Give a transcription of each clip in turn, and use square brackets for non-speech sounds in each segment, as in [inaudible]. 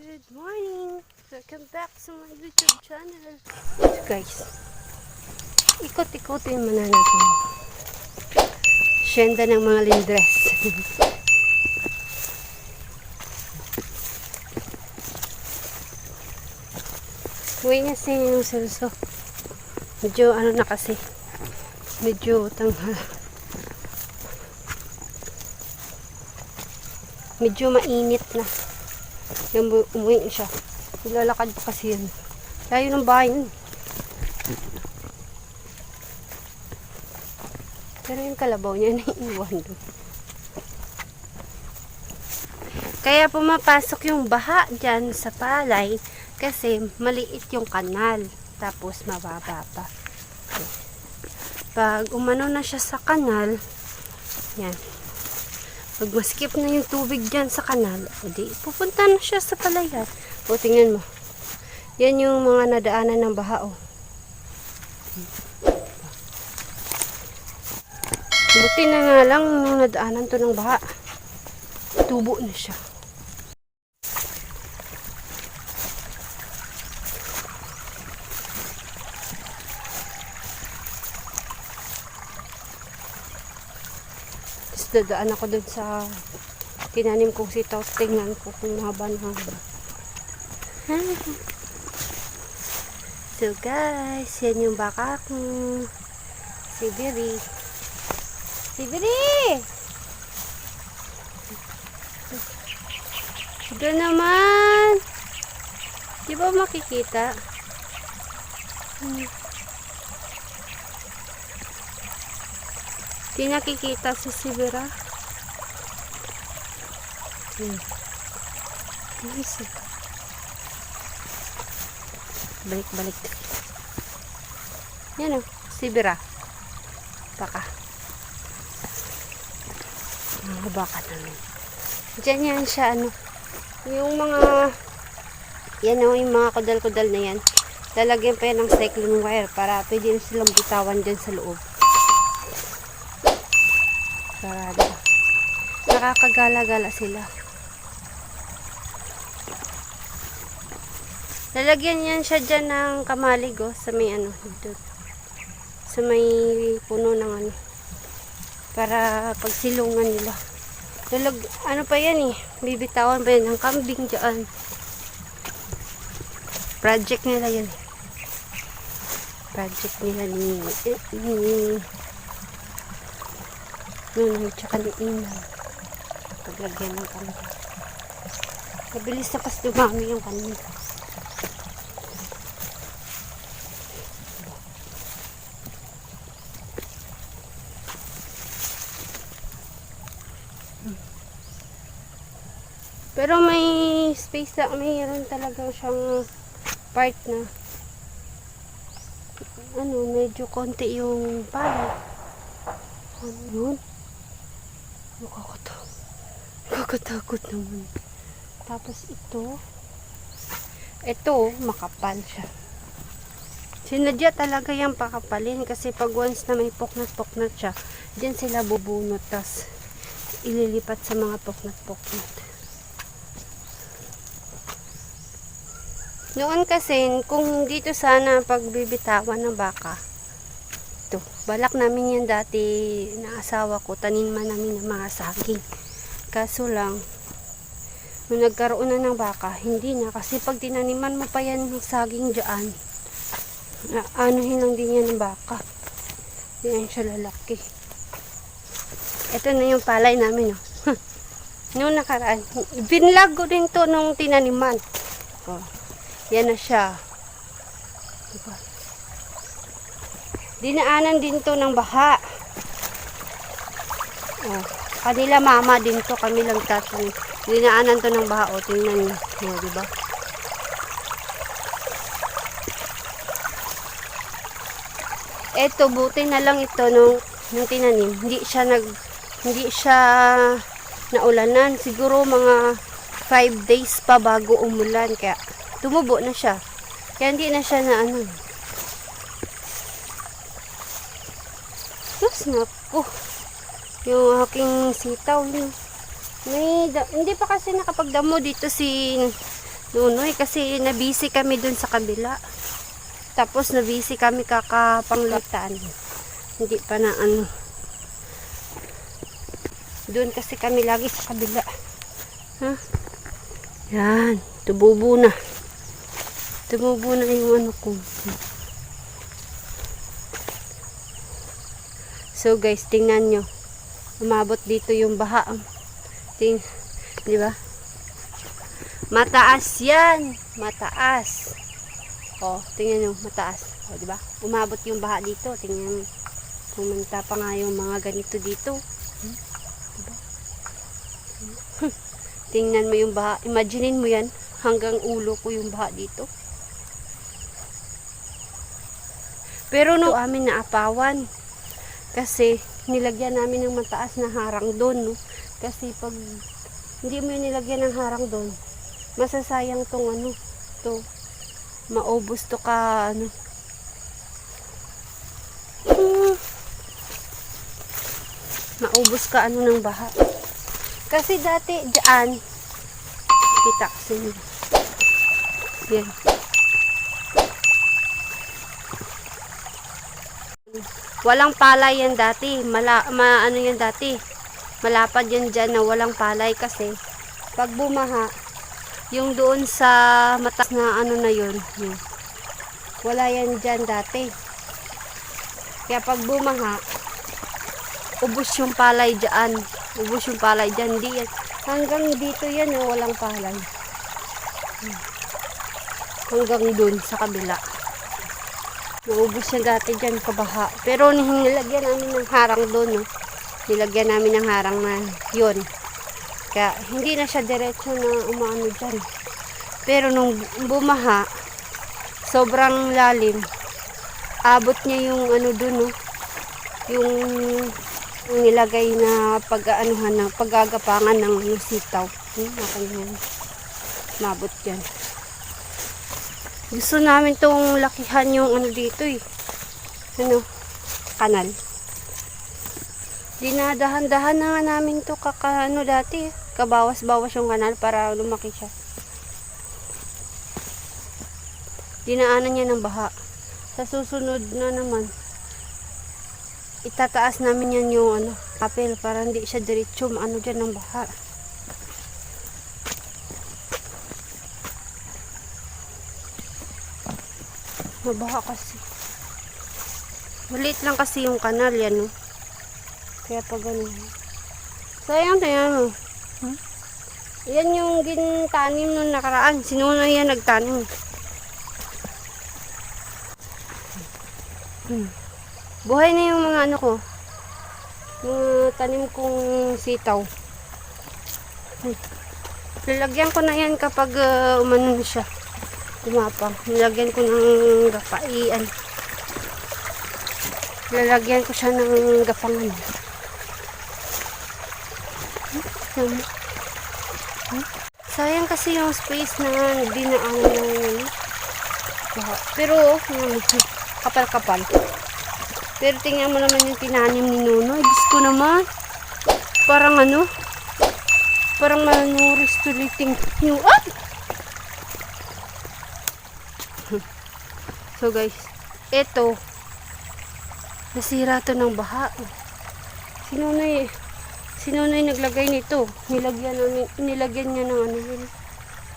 Good morning! Welcome back sa my YouTube channel. So guys, ikot-ikotin mo na natin. Syenda ng mga lindres. [laughs] Uwi na si yung selso. Medyo ano na kasi. Medyo tanghal. Medyo mainit na. Bu- umuwi siya. Nilalakad pa kasi yun. Layo ng bahay yun. Pero yung kalabaw niya [laughs] naiiwan doon. Kaya pumapasok yung baha dyan sa palay kasi maliit yung kanal. Tapos mababa pa. Pag umano na siya sa kanal, yan. Pag maskip na yung tubig dyan sa kanal, edi pupunta na siya sa palayan. O tingnan mo. Yan yung mga nadaanan ng baha oh. Buti na nga lang nung nadaanan to ng baha. Tubo na siya. Tapos dadaan ako dun sa tinanim kong sitaw. Tingnan ko kung mahaba na haba. So guys, yan yung baka ko. Si Biri. Si Biri! Doon naman! Di ba makikita? Hmm. Di nakikita si Sibira. Hmm. Nice. Balik-balik. Yan o, Sibira. Baka. Mga baka namin. Diyan yan siya, ano. Yung mga, yan o, yung mga kudal-kudal na yan. Lalagyan pa yan ng cyclone wire para pwede na silang bitawan dyan sa loob. Sarado. Nakakagala-gala sila. Lalagyan yan siya dyan ng kamalig oh, sa may ano, dito. Sa may puno ng ano. Para pagsilungan nila. Lalag, ano pa yan eh, bibitawan pa yan ng kambing dyan. Project nila yan. Project nila ni, eh, ni Nunoy tsaka ni Inang. Paglagyan ng kambing. Mabilis na pas dumami yung kambing. Pero may space na, mayroon talaga siyang part na ano, medyo konti yung palay. Ano yun? Nakakatakot. Nakakatakot naman. Tapos ito, ito, makapal siya. Sinadya talaga yung pakapalin kasi pag once na may poknat-poknat siya, dyan sila bubunot tas ililipat sa mga poknat-poknat. Noon kasi, kung dito sana pagbibitawan ng baka, ito, balak namin yan dati na asawa ko, taninman namin ng mga saging. Kaso lang, nung nagkaroon na ng baka, hindi na. Kasi pag tinaniman mo pa yan ng saging dyan, anuhin lang din yan ng baka. Hindi yan siya lalaki. Ito na yung palay namin, oh. [laughs] Noong nakaraan, binlag ko din to nung tinaniman. Oh. Yan na siya. Diba? Dinaanan din to ng baha. Oh, kanila mama din to, kami lang tatlo. Dinaanan to ng baha. O, tingnan nyo, di ba? Eto, buti na lang ito nung, nung tinanim. Hindi siya nag, hindi siya naulanan. Siguro mga 5 days pa bago umulan. Kaya, tumubo na siya. Kaya hindi na siya na ano. Diyos naku. Yung aking sitaw. Yun. May, hindi pa kasi nakapagdamo dito si Nunoy, kasi nabisi kami dun sa kabila. Tapos nabisi kami kakapanglutaan. Hindi pa na ano. Doon kasi kami lagi sa kabila. Ha? Yan. Tumubo na. Tumubo na yung ano ko. So guys, tingnan nyo. Umabot dito yung baha. Ting, di ba? Mataas yan. Mataas. Oh, tingnan nyo, mataas. Oh, di ba? Umabot yung baha dito. Tingnan mo. Pumunta pa nga yung mga ganito dito. Hmm? Diba? [laughs] Tingnan mo yung baha. Imaginein mo yan. Hanggang ulo ko yung baha dito. Pero no, amin na apawan. Kasi nilagyan namin ng mataas na harang doon, no? Kasi pag hindi mo yun nilagyan ng harang doon, masasayang tong ano, to maubos to ka ano. Maubos ka ano ng baha. Kasi dati diyan kita kasi. Yan. Walang palay yan dati. Mala, ma, ano yan dati. Malapad yan dyan na walang palay kasi pag bumaha, yung doon sa matas na ano na yun, yun. Wala yan dyan dati. Kaya pag bumaha, ubos yung palay dyan. Ubos yung palay dyan. Di yan. Hanggang dito yan, oh, walang palay. Hmm. Hanggang dun sa kabila. Naubos siya dati dyan, kabaha. Pero nilagyan namin ng harang doon, no? Nilagyan namin ng harang na yun. Kaya hindi na siya diretso na umaano dyan. Pero nung bumaha, sobrang lalim. Abot niya yung ano doon, no? Yung nilagay na pag-aanuhan ng paggagapangan ng sitaw. Hmm. Mabot yan. Gusto namin tong lakihan yung ano dito eh. Ano? Kanal. Dinadahan-dahan na nga namin to kaka ano dati. Kabawas-bawas yung kanal para lumaki siya. Dinaanan niya ng baha. Sa susunod na naman, itataas namin yan yung ano, papel para hindi siya diretso ano dyan ng baha. Mabaha kasi. Maliit lang kasi yung kanal yan, no? Kaya pag ganun. Sayang, tingnan mo. Hmm? Yan yung gintanim nung nakaraan. Sino na yan nagtanim? Hmm. Buhay na yung mga ano ko. Mga tanim kong sitaw. Hmm. Lalagyan ko na yan kapag uh, umano na siya tumapang. Nilagyan ko ng gapaian. Lalagyan ko siya ng gapangan. Hmm? Hmm? Sayang kasi yung space na dinaan ng baha. Pero, hmm, kapal-kapal. Pero tingnan mo naman yung tinanim ni Nonoy. Diyos ko naman. Parang ano? Parang manuris tuliting yung... Ah! So guys, ito nasira to ng baha. Sinunoy, sinunoy naglagay nito. Nilagyan namin, nilagyan niya ng ano yun,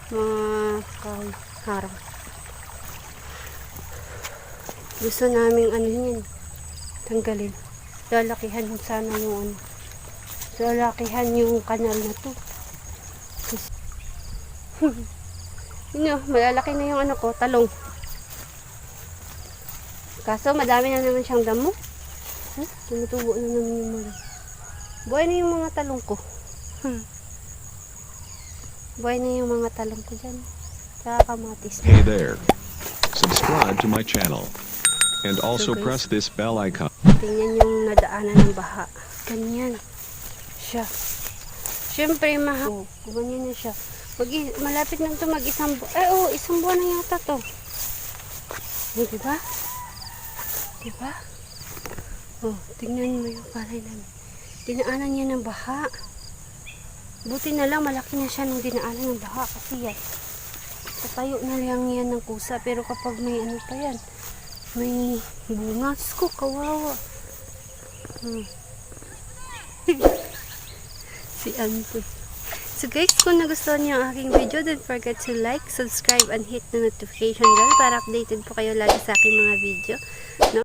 mga kahoy. Gusto namin ano yun, tanggalin. Lalakihan sana yung ano. Lalakihan yung kanal na to. [laughs] Yun, malalaki na yung ano ko, talong. Kaso madami na naman siyang damo. Huh? Tumutubo na naman yung mga. Buhay na yung mga talong ko. Hmm. Buhay na yung mga talong ko dyan. Tsaka kamatis. Hey there. Subscribe to my channel. And also Okay. press this bell icon. Tingnan yung nadaanan ng baha. Ganyan. Siya. Siyempre, maha. Oh, ganyan na siya. Mag malapit na to mag isang buwan. Eh, oh, isang buwan na yata to. Oh, diba? Diba? Oh, tingnan mo yung palay namin. Dinaanan niya ng baha. Buti na lang, malaki na siya nung dinaanan ng baha kasi yan. Tatayo na lang yan ng kusa. Pero kapag may ano pa yan, may bunga. Diyos ko, kawawa. Hmm. [laughs] si Anto. So guys, kung nagustuhan niyo ang aking video, don't forget to like, subscribe, and hit the notification bell para updated po kayo lagi sa aking mga video. No?